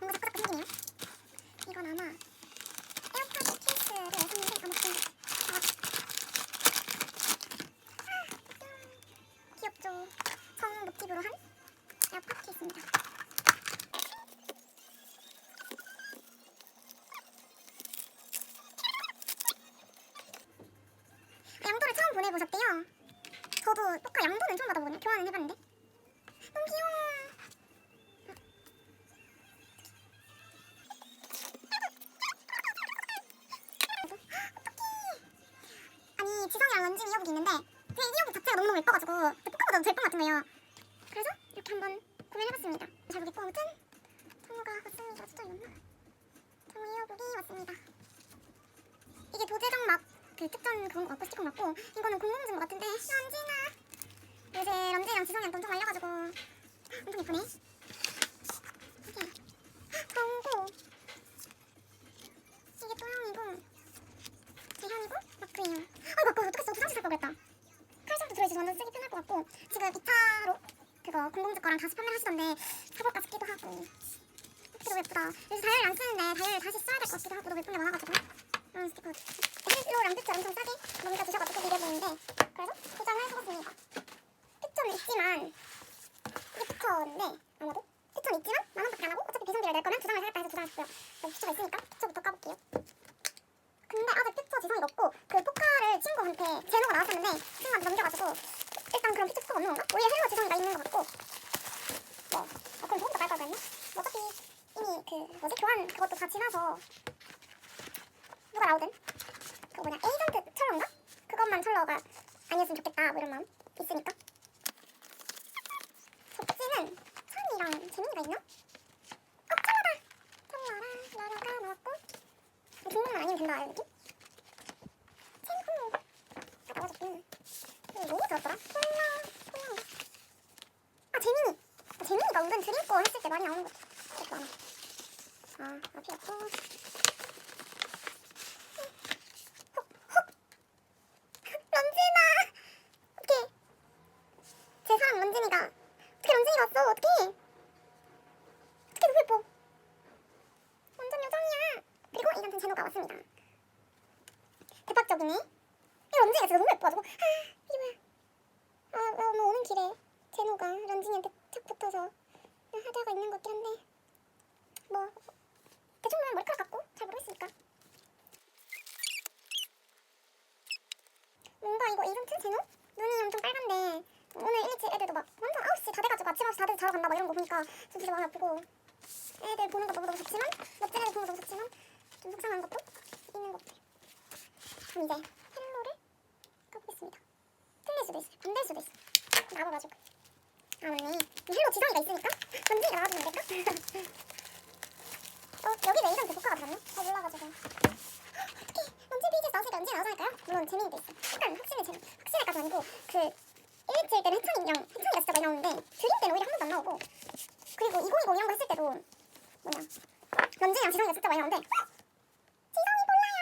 뭔가 자꾸 생기네요. 이건 아마 거예요. 그래서 이렇게 한번 구매해봤습니다. 잘 보겠고 아무튼 정우가 왔습니다. 진짜 이었나? 정우 이어복이 왔습니다. 이게 도제정 막그 특전 그런 거 같고 스티커 맞고 이거는 공공증 것 같은데 런쥔아 요새 런쥔이랑 지성이랑 엄청 말려가지고 엄청 예쁘네 이게 정고 이게 또형이고 재현이고 마크예요 아 마크 어떡했어 두 장씩 살걸 그랬다 칼살도 들어있어서 완전 쓰기 편할 것 같고 지금 2차로 그 거랑 다시 판매를 하시던데 사볼까 싶기도 하고. 스티커 너무 예쁘다. 요새 다이어리 안 쓰는데 다이어리 다시 써야 될 것 같기도 하고 너무 예쁜 게 많아가지고. 이런 스티커 헬로랑 피처 엄청 싸게 넘겨 주셔가지고 미래 보는데 그래서 도전을 해봤습니다. 피처는 있지만 이게 피처인데 아마도 피처는 있지만 만 원밖에 안 하고 어차피 비상비를 낼 거면 두 장을 사겠다 해서 두 장을 샀어요. 여기 피처가 있으니까 피처부터 까볼게요. 근데 아직 피처 지성이가 없고 그 포카를 친구한테 제노가 나왔었는데 친구한테 넘겨가지고 일단 그럼 피처 스토가 없는 건가? 오히려 헬로 지성이가 있는 것 같고 뭐더 깔걸 그랬나? 뭐 어차피 이미 그 뭐지 교환 그것도 다 지나서 누가 나오든 그 뭐냐 에이전트 철러인가? 그것만 철러가 아니었으면 좋겠다 뭐 이런 마음 있으니까 접지는 찬이랑 재민이가 있나? 어 철러다 철러랑 라라가 나왔고 중국만 아니면 된다 이런 느낌? 첸호 아 뭐가 적혀있네 이거 너무 좋았더라 콜라 콜라인가? 아 재민이 아, 재민이가 은근 때 많이 나오는 거 되게 많아 아 앞이 없고 런쥔아 어떡해. 제 사랑 런쥔이가 어떻게 런쥔이가 왔어? 어떡해. 어떻게 너무 예뻐. 완전 요정이야. 그리고 이간튼 제노가 왔습니다. 대박적이네 이 런쥔이가 진짜 너무 예뻐가지고 아 이게 뭐야 아 너무 오는 길에 제노가 런쥔이한테 착 붙어서 하다가 있는 것 같긴 한데. 뭐 대충 보면 머리카락 같고 잘 모르겠으니까. 뭔가 이거 이벤트 제노? 눈이 엄청 빨간데. 오늘 일찍 애들도 막 완전 9시 다 돼가지고 아침 9시 다들 자러 간다 막 이런 거 보니까 좀 진짜 마음이 아프고 애들 보는 것도 너무 좋지만 멋진 애들 보는 것도 좋지만 좀 속상한 것도 있는 것 같아요. 그럼 이제 헬로를 까보겠습니다. 틀릴 수도 있어요. 반대일 수도 있어 나와가지고 아 맞네 이 헬로 지성이가 있으니까 던지가 나와주면 될까? 어 여기 왜 이런 대포카가 들었네? 잘 몰라가지고 어떡해 언제 BTS 나왔으니까 언제 나오지 않을까요? 물론 재민이도 있어 약간 확신을 재 확신을까지 아니고 그 1일째 때는 해찬이랑 해찬이가 진짜 많이 나오는데 드림 때는 오히려 한 번도 안 나오고 그리고 2020 이런 거 했을 때도 뭐냐 런쥔이랑 지성이가 진짜 많이 나오는데 지성이 콜라야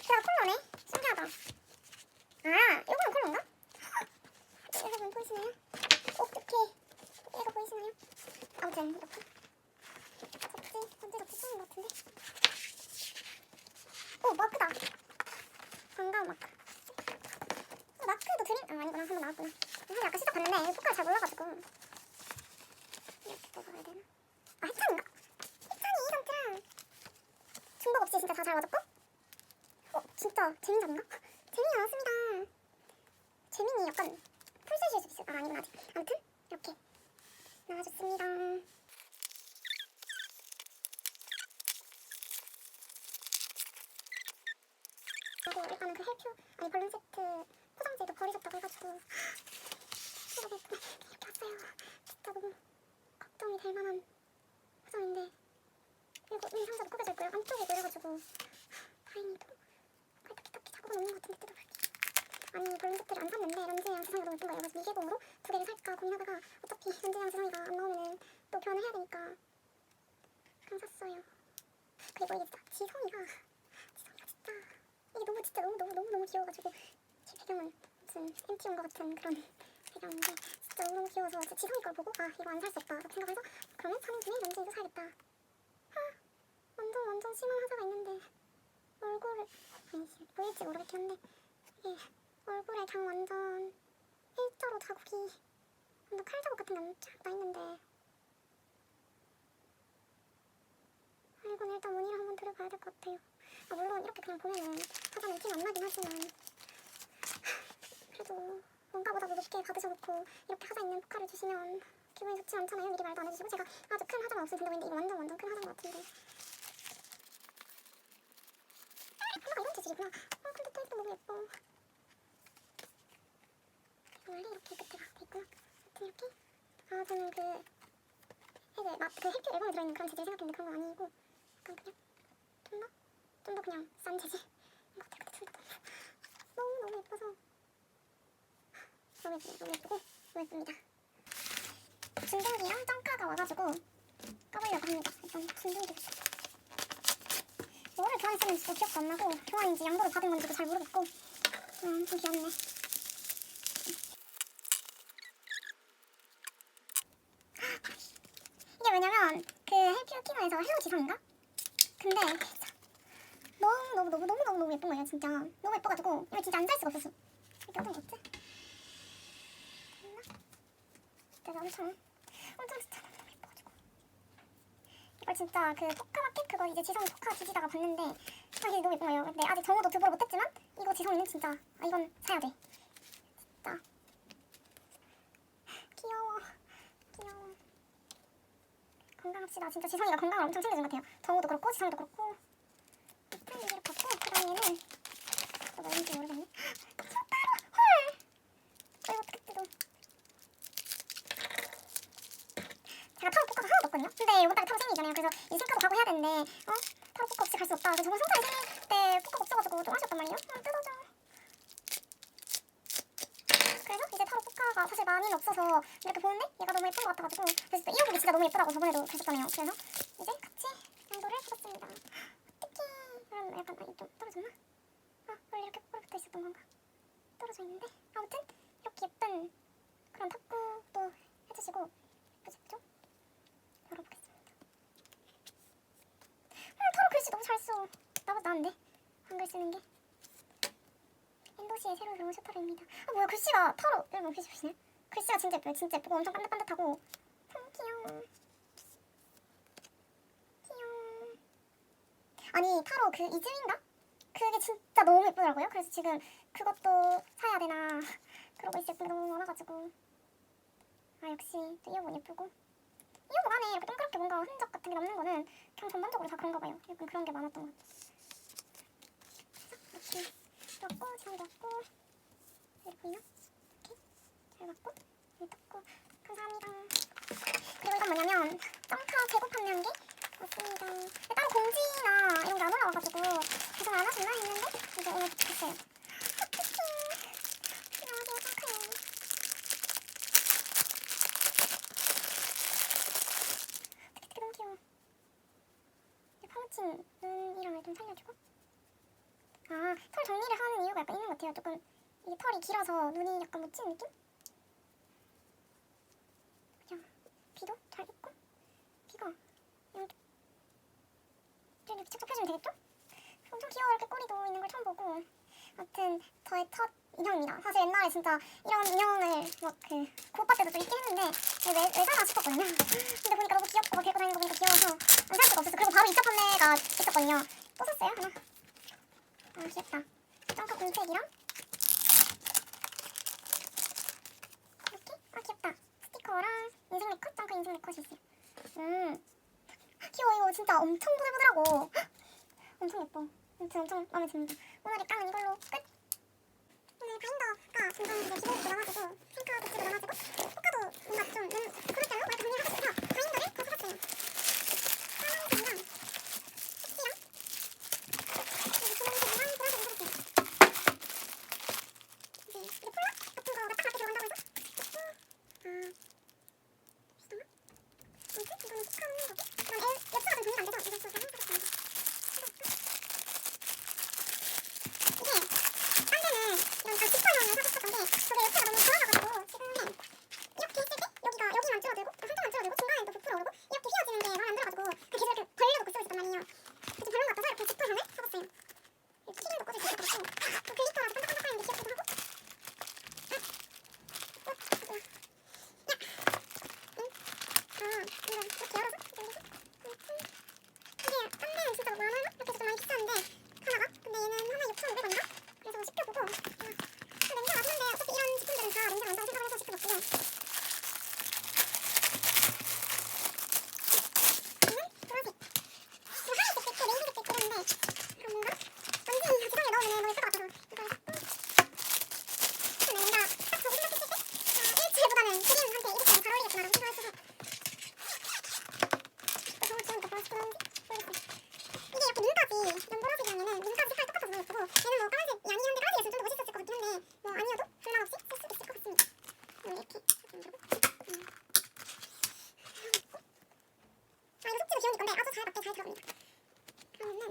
제가 콜라네 신기하다 아 이거는 콜라인가? 여러분 보이시나요? 오케이 얘가 보이시나요? 아무튼 이렇게 접지 언제 접지 처음인 것 같은데 오 마크다 반가운 마크 어, 마크도 드림 아 아니구나 한 번 나왔구나 사실 아까 시작 봤는데 포카를 잘 몰라가지고 이렇게 뽑아야 되나 아 해찬인가? 해찬이 이런트랑 맞았고? 어 진짜 재민 잡인가? 재민이 나왔습니다. 재민이 약간 풀셋일 수도 있어 아 아니구나 아직. 아무튼 이렇게 나와줬습니다 그리고 일단은 그 헬표 아니 벌룬 세트 포장지도 버리셨다고 해가지고 이렇게 이렇게 왔어요 진짜 너무 걱정이 될 만한 포장인데 그리고 이 상자도 꾸겨져 있고요 안쪽에 그래가지고 다행히도 딱히 딱히 작업은 없는 것 같은데 뜯어볼게 아니 벌룬 세트를 안 샀는데 런쥔이랑 지성이가 너무 예쁜 거예요 그래서 미개봉으로 두 개를 살까 고민하다가 어차피 런쥔이랑 지성이가 안 나오면은 또 교환을 해야 되니까 그냥 샀어요. 그리고 이게 진짜 지성이가 지성이가 진짜 이게 너무 진짜 너무 너무 너무 너무 귀여워가지고 제 배경은 무슨 팬티 온것 같은 그런 배경인데 진짜 너무 너무 귀여워서 진짜 지성이 걸 보고 아 이거 안 살 수 없다 이렇게 생각해서 그러면 사는 김에 런쥔이도 사야겠다. 완전 완전 심한 화자가 있는데 얼굴을 아니지 보일지 모르겠긴 한데 이게 얼굴에 당 완전 일자로 자국이 완전 칼 자국 같은 게쫙나 있는데. 아 이건 일단 원인을 한번 들어봐야 될 것 같아요. 아 물론 이렇게 그냥 보면은 화자는 티는 안 나긴 하지만. 그래도 원가보다 높게 받으셔놓고 이렇게 하자 있는 포카를 주시면 기분이 좋지 않잖아요. 미리 말도 안 해주시고. 제가 아주 큰 하자가 없을 텐데 이거 완전 완전 큰 하자인 것 같은데. 하나가 이런 재질이구나. 아 근데 또 예뻐 너무 예뻐 원래 이렇게 끝에가 아무튼 이렇게 아 저는 그 이제 막그 해피 앨범에 들어있는 그런 재질 생각했는데 그런 건 아니고 약간 그냥 좀 더? 좀 더 그냥 싼 재질. 되게 그때 둘다 너무 너무 예뻐서. 너무 예쁘고 너무 예쁩니다. 준등기랑 점가가 와가지고 까보려고 합니다. 일단 준등기. 뭐를 교환했었는지 또 기억도 안 나고 교환인지 양보를 받은 건지도 잘 모르겠고. 음, 엄청 귀엽네 이게 왜냐면 그 헬피오키노에서 헬로 지성인가? 근데 너무 너무 너무 너무 너무 너무 예쁜 거예요 진짜. 너무 예뻐가지고 이거 진짜 안 살 수가 없었어 이게 어떤 거지? 내가 엄청. 엄청 진짜 너무 예뻐가지고. 이걸 진짜 그 포카마켓 그거 이제 지성 포카 뒤지다가 봤는데 아 이게 너무 예쁜 거예요. 근데 아직 정호도 두보를 못했지만 이거 지성이는 진짜 아 이건 사야 돼. 진짜 귀여워 귀여워 건강합시다 진짜 지성이가 건강을 엄청 챙겨준 것 같아요 정호도 그렇고 지성이도 그렇고 일단 이렇게 받고 그 다음에는 또 뭐인지 모르겠네 따로 헐 어, 이거 어떻게 뜯어 제가 타로 포카가 하나도 없거든요. 근데 이번 달에 타로 생일이잖아요. 그래서 이 생카도 가고 해야 되는데 어? 타로 포카 없이 갈 수 없다. 그래서 정말 성탄 생일 때 포카가 없어가지고 좀 아쉬웠단 말이에요. 아, 뜯어져. 그래서 이제 타로 포카가 사실 많이는 없어서 이렇게 보는데 얘가 너무 예쁜 것 같아가지고 그래서 또 이어보기 진짜 너무 예쁘다고 저번에도 그랬었잖아요. 그래서 이제 같이 양도를 해봤습니다. 특히 그럼 약간 아, 이게 좀 떨어졌나? 아 원래 이렇게 꼬리 붙어 있었던 건가? 떨어져 있는데 아무튼 이렇게 예쁜 그런 탁구도 해주시고 그죠? 열어보겠습니다. 음, 타로 글씨 너무 잘 써. 나보다 나은데 한글 쓰는 게. 인도시의 새로 들어온 슈타로입니다. 아 뭐야 글씨가 타로 일본 글씨시네. 글씨가 진짜 예뻐요. 진짜 예쁘고 엄청 반듯반듯하고. 음, 귀여워. 귀여워. 아니 타로 그 이즈인가? 그게 진짜 너무 예쁘더라고요. 그래서 지금 그것도 사야 되나 그러고 있을 뿐 너무 많아가지고. 아 역시 또 이어본 예쁘고. 이어복 안에 이렇게 동그랗게 뭔가 흔적 같은 게 남는 거는 그냥 전반적으로 다 그런가 봐요. 약간 그런 게 많았던 것 같아요. 이렇게 넣고 지금 넣고 여기 보이나? 여기 떴고 감사합니다. 그리고 이건 뭐냐면 점카 재고판 연기 맞습니다. 근데 따로 공지나 이런 게 안 올라와가지고 계속 안 하셨나 했는데 이제 오늘 됐어요. 이 파묻힌 눈이랑 좀 살려주고. 아, 털 정리를 하는 이유가 약간 있는 것 같아요. 조금 이게 털이 길어서 눈이 약간 묻힌 느낌? 그냥 귀도 잘 있고 귀가 이렇게 좀 이렇게 착착 펴주면 되겠죠? 엄청 귀여워 이렇게 꼬리도 있는 걸 처음 보고 아무튼 저의 첫 인형입니다. 사실 옛날에 진짜 이런 인형을 막그 고오빠 때도 좀 있긴 했는데 왜, 왜 사나 싶었거든요. 근데 보니까 너무 귀엽고 막 데리고 다니는 거 보니까 귀여워서 안 살 수가 없었어. 그리고 바로 2차 판매가 있었거든요. 또 샀어요 하나. 아 귀엽다. 점카 공책이랑 이렇게 아 귀엽다. 스티커랑 인생 네컷 점카 인생 네컷이 있어요. 음 귀여워 이거 진짜 엄청 보들보들하고 엄청 예뻐. 엄청 마음에 듭니다. 오늘의 깡은 이걸로 끝. 오늘 바인더가 굉장히 이제 기본으로 나와가지고 핑크 배치로 나와가지고 효과도 뭔가 좀 음, 그럴까요? 이렇게 정리를 하고 싶어서 바인더를 더 사봤어요. 까만색이랑 색지랑 그리고 주황색이랑 보라색을 사봤어요. 이제 이게 폴라 같은 거가 딱 맞게 들어간다고 해서 음, 아 비슷한가? 아무튼 이거는 스카는 거고 그럼 애 엽서가 좀 정리가 안 돼서 이거 저는 사봤습니다. 이게 딴 데는 이런 다 슈퍼용을 사고 싶었던 게 저게 옆에가 너무 돌아가가지고 지금은 이렇게 했을 때 여기가 여기만 줄어들고 한쪽만 줄어들고 중간에 또 부풀어 오르고 이렇게 휘어지는 게 마음에 안 들어가지고 그 계속 이렇게 벌려놓고 이렇게 열어서 이렇게 이게 딴 데는 진짜 만 원? 이렇게 해서 좀 많이 비싼데 하나가? 근데 얘는 하나 6,500원인가? 그래서 시켜보고 그냥 아, 냄새 맡는데 어차피 이런 제품들은 다 냄새 난다고 생각을 해서 시켜봤고요 얘는 보라색 이거 하얀색 백도 레이저색 백도 이런데 그럼 뭔가 완전히 자기장에 넣으면 너무 예쁠 것 같아서 이걸 샀고 근데 뭔가 딱 보고 생각했을 때 아, 일체보다는 그림한테 이렇게 잘 어울리겠구나라고 생각했어서 또 저거 지금 더 보라색 그런지 모르겠어요 이게 이렇게 눈까지 이런 보라색이랑은 눈까지 색깔 똑같아서 너무 예쁘고 얘는 뭐 까만색 양이 한데 까만색이었으면 좀 더 멋있었을 것 같긴 한데 뭐 아니어도 불만 없이 쓸 수도 있을 것 같습니다 음, 이렇게 만들고 음. 아 이거 속지도 귀여운 건데 아주 잘 맞게 잘 들어갑니다. 그러면은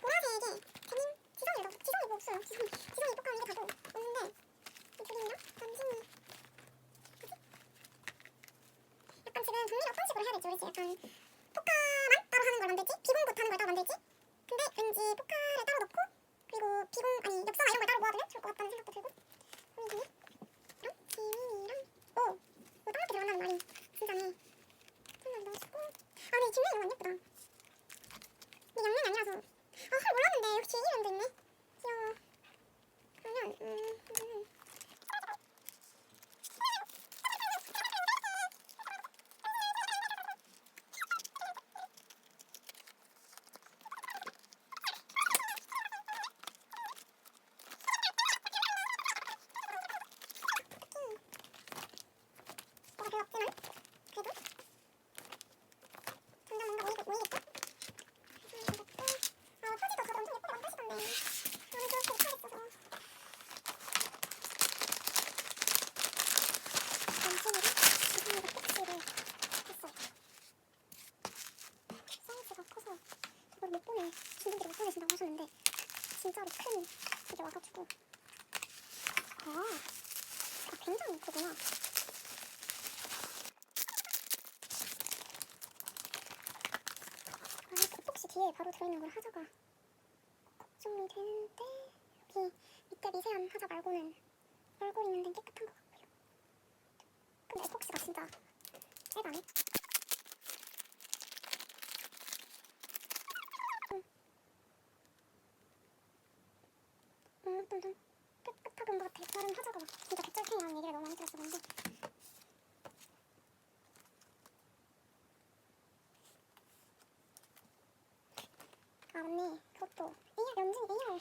보라색에 데님 지성이 뭐 지성이 뭐 없어요 지성이 지성이 똑같은 게 다도 없는데 이 그림이랑 남진이 뭐지? 약간 지금 분명히 어떤 식으로 해야 될지 모르지 약간 포카만 따로 하는 걸 만들지 비공부 하는 걸 따로 만들지 근데 왠지 포카를 따로 넣고 그리고 비공 아니 엽서나 이런 걸 따로 모아두면 좋을 것 같다는 생각도 들고 호미진이랑 지민이랑 오! 오 땅맞게 들어간다는 말이 진짜네 정말 너무 좋고 아 근데 뒷면이 너무 안 예쁘다 근데 양면이 아니라서 아 헐 몰랐는데 역시 이름도 있네 귀여워 그러면 음, 음. 내가 별로 없지만 그래도 점점 뭔가 모이겠, 모이겠죠? 아 표지도 다들 엄청 예쁘게 만드시던데. 진짜로 큰 이게 와가지고. 아, 아 굉장히 크구나 아, 이렇게 e폭시 뒤에 바로 들어있는 걸 하자가 걱정이 되는데 여기 밑에 미세한 하자 말고는 얼굴 있는 데는 깨끗한 것 같고요. 근데 에폭시가 진짜 세다네. 음. 음, 좀, 좀 깨끗하던 것 같아. 다른 하자가 막 진짜 개쩔탱이라는 얘기를 너무 많이 들었었는데 아 언니 그것도 AR 연진 AR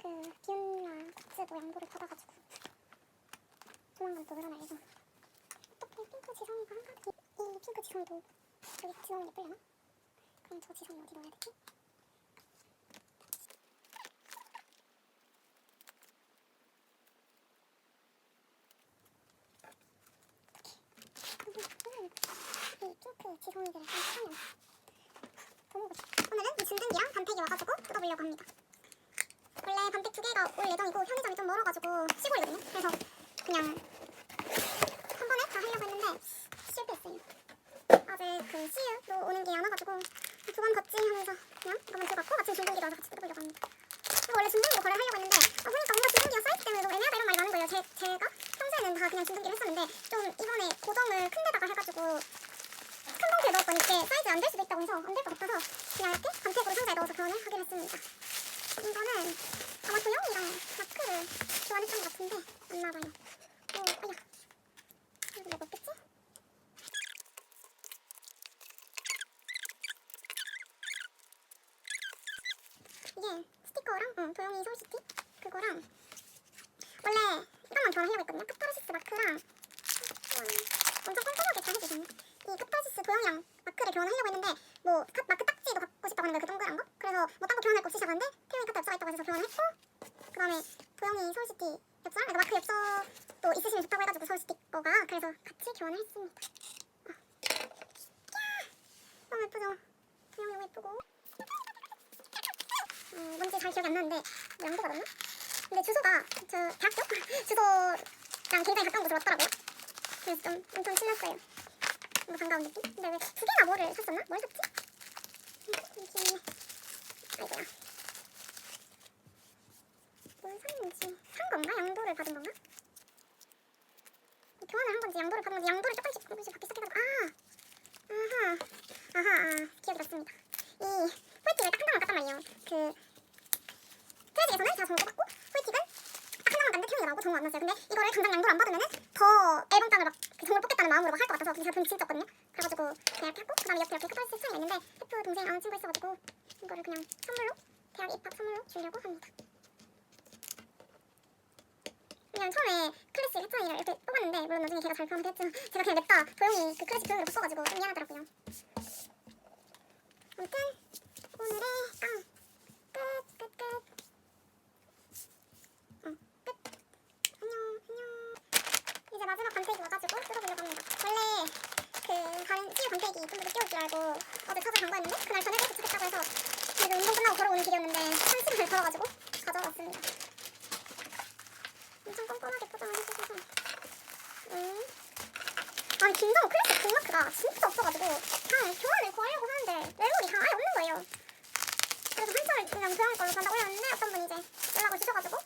그 기훈이랑 굿즈도 양보를 받아가지고 조만간 또 예정 어떻게 핑크 지성이가 한가득 이, 이 핑크 지성이도 여기 지성이 예쁘려나? 그럼 저 지성이 어디 넣어야 되지? 음, 이 핑크 지성이들을 좀 사면 오늘은 이 진드기랑 반팩이 와가지고 뜯어보려고 합니다. 원래 반팩 두 개가 올 예정이고 편의점이 좀 멀어가지고 시골이거든요. 그래서 그냥 한 번에 다 하려고 했는데 실패했어요. 아직 그 CU로 오는 게 안 와가지고 두 번 걷지 하면서 그냥 이거만 들어갔고 마침 중국이라 와서 같이 뜯어보려고 합니다. 원래 중국이로 거래를 하려고 했는데 아, 보니까 뭔가 중국이가 사이즈 때문에 너무 애매하다 이런 말이 많은 거예요. 제, 제가 평소에는 다 그냥 중국이를 했었는데 좀 이번에 고정을 큰 데다가 해가지고 큰 봉투에 넣을 거니까 사이즈 안 될 수도 있다고 해서 안 될 것 같아서 그냥 이렇게 반팩으로 상자에 넣어서 교환을 하긴 했습니다. 이거는 아마 도영이랑 마크를 교환했던 것 같은데 안 나와요. 오, 아야. 이거 뭐 먹겠지? 이게 스티커랑 응, 도영이 서울시티 그거랑 원래 이것만 교환하려고 했거든요. 카타르시스 마크랑 음, 엄청 꼼꼼하게 다 해주셨네. 이 카타르시스 도영이랑 마크를 교환하려고 했는데 뭐 카, 마크 딱지도 갖고 싶다고 하는 거예요. 그 동그란 거. 그래서 뭐 딴거 교환할 거 없이 시작하는데 태용이 카타 엽서가 있다고 해서 교환을 했고 그 다음에 도영이 서울시티 엽서랑 그러니까 마크 엽서도 있으시면 좋다고 해가지고 서울시티 거가 그래서 같이 교환을 했습니다. 아. 야, 너무 예쁘죠? 도영이 너무 예쁘고 음, 뭔지 잘 기억이 안 나는데 뭐 양도가 맞나? 근데 주소가 저 대학교 주소랑 굉장히 가까운 곳으로 왔더라고요. 그래서 좀 엄청 신났어요. 뭔가 반가운 느낌? 근데 왜 두 개나 뭐를 샀었나? 뭘 샀지? 음, 귀엽네. 아이고야. 뭘 샀는지 산 건가? 양도를 받은 건가? 교환을 한 건지 양도를 받은 건지 양도를 조금씩 조금씩 받기 시작해가지고 아 아하 아하 아, 기억이 났습니다 이 홀틱을 딱한 장만 깠단 말이에요 그 트레직에서는 제가 정보 뽑았고 홀틱은 딱 한 장만 깠는데 태용이 나오고 정보 안 났어요 근데 이거를 당장 양도를 안 받으면은 더 앨범장을 막그 정보를 뽑겠다는 마음으로 막 할 것 같아서 근데 제가 돈 진짜 없거든요 그래가지고 그냥 이렇게 했고 그 다음에 옆에 이렇게 카타르시스 창이 있는데 해프 동생 아는 친구 있어가지고 이거를 그냥 선물로 대학 입학 선물로 주려고 합니다 그냥 처음에 클래식 해찬이를 이렇게 뽑았는데 물론 나중에 걔가 잘 표현을 했지만 제가 그냥 냅다 도영이 그 클래식 표현으로 바꿔가지고 좀 미안하더라고요. 아무튼 오늘의 땅끝끝 끝. 응, 끝. 안녕 안녕. 이제 마지막 반태기 와가지고 뜯어보려고 합니다. 원래 그 다른 치유 반태기 좀더 늦게 올 줄 알고 어제 찾아간 거였는데 그날 저녁에 도착했다고 해서 지금 운동 끝나고 걸어오는 길이었는데 한시간을 걸어가지고 가져왔습니다 엄청 꼼꼼하게 포장을 해주셔서 음. 아니 김정우 클래식 북마크가 진짜 없어가지고 그냥 교환을 구하려고 하는데 멜로디 다 아예 없는 거예요. 그래서 한철 그냥 교환 걸로 간다고 했는데 어떤 분이 이제 연락을 주셔가지고